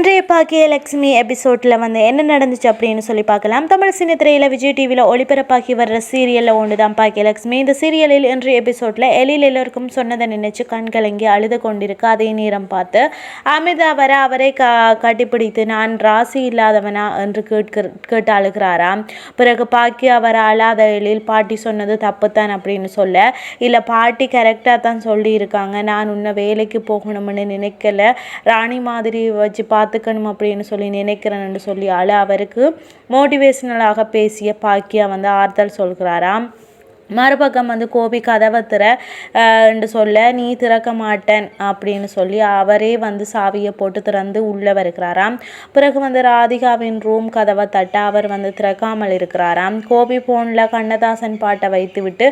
இன்றைய பாக்கிய பாக்கியலட்சுமி எபிசோடில் வந்து என்ன நடந்துச்சு அப்படின்னு சொல்லி பார்க்கலாம். தமிழ் சினித்திரையில் விஜய் டிவியில் ஒளிபரப்பாகி வர்ற சீரியலில் ஒன்று தான் பாக்கியலட்சுமி இந்த சீரியலில் இன்றைய எபிசோடில் எலியில் எல்லோருக்கும் சொன்னதை நினைச்சு கண் கலங்கி அழுது கொண்டிருக்கு அதே நேரம் பார்த்து அமிதா வர அவரை கா கட்டிப்பிடித்து நான் ராசி இல்லாதவனா? என்று கேட்க கேட்டு அழுகிறாராம் பிறகு பாக்கியா வர அழாத எழில் பாட்டி சொன்னது தப்புத்தான் அப்படின்னு சொல்ல இல்லை பாட்டி கரெக்டாக தான் சொல்லியிருக்காங்க. நான் உன்னை வேலைக்கு போகணும்னு நினைக்கல. ராணி மாதிரி வச்சு பார்த்து பார்த்துக்கணும் அப்படின்னு சொல்லி நினைக்கிறேன்னு சொல்லி அழ அவருக்கு மோட்டிவேஷ்னலாக பேசிய பாக்கியா வந்து ஆறுதல் சொல்கிறாராம். மறுபக்கம் வந்து கோபி கதவை திற என்று சொல்ல நீ திறக்க மாட்டேன் அப்படின்னு சொல்லி அவரே வந்து சாவியை போட்டு திறந்து உள்ளே வருகிறாராம். பிறகு வந்து ராதிகாவின் ரூம் கதவை தட்ட அவர் வந்து திறக்காமல் இருக்கிறாராம். கோபி ஃபோனில் கண்ணதாசன் பாட்டை வைத்து விட்டு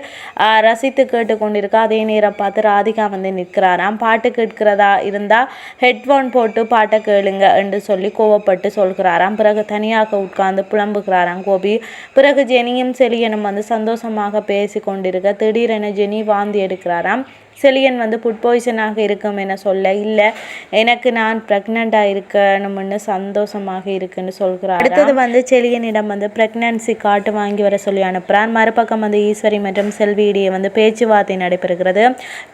ரசித்து கேட்டு கொண்டிருக்க அதே நேரம் பார்த்து ராதிகா வந்து நிற்கிறாராம். பாட்டு கேட்கிறதா இருந்தால் ஹெட்ஃபோன் போட்டு பாட்டை கேளுங்க என்று சொல்லி கோவப்பட்டு சொல்கிறாராம். பிறகு தனியாக உட்கார்ந்து புலம்புகிறாராம் கோபி. பிறகு ஜெனியும் செலியனும் வந்து சந்தோஷமாக பேச பேசி கொண்டிருக்க திடீரென ஜெனி வாந்தி எடுக்கிறாராம். செலியன் வந்து ஃபுட் பாய்சனாக இருக்கும் என சொல்ல இல்லை எனக்கு நான் ப்ரெக்னெண்ட்டாக இருக்கணும்னு சந்தோஷமாக இருக்குன்னு சொல்கிறார் அடுத்தது வந்து செலியனிடம் வந்து ப்ரெக்னன்சி காட்டு வாங்கி வர சொல்லி அனுப்புகிறான் மறுபக்கம் வந்து ஈஸ்வரி மற்றும் செல்வி இடையே வந்து பேச்சுவார்த்தை நடைபெறுகிறது.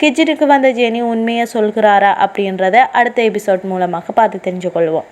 கிச்சனுக்கு வந்த ஜெனி உண்மையை சொல்கிறாரா? அப்படின்றத அடுத்த எபிசோட் மூலமாக பார்த்து தெரிஞ்சுக்கொள்வோம்.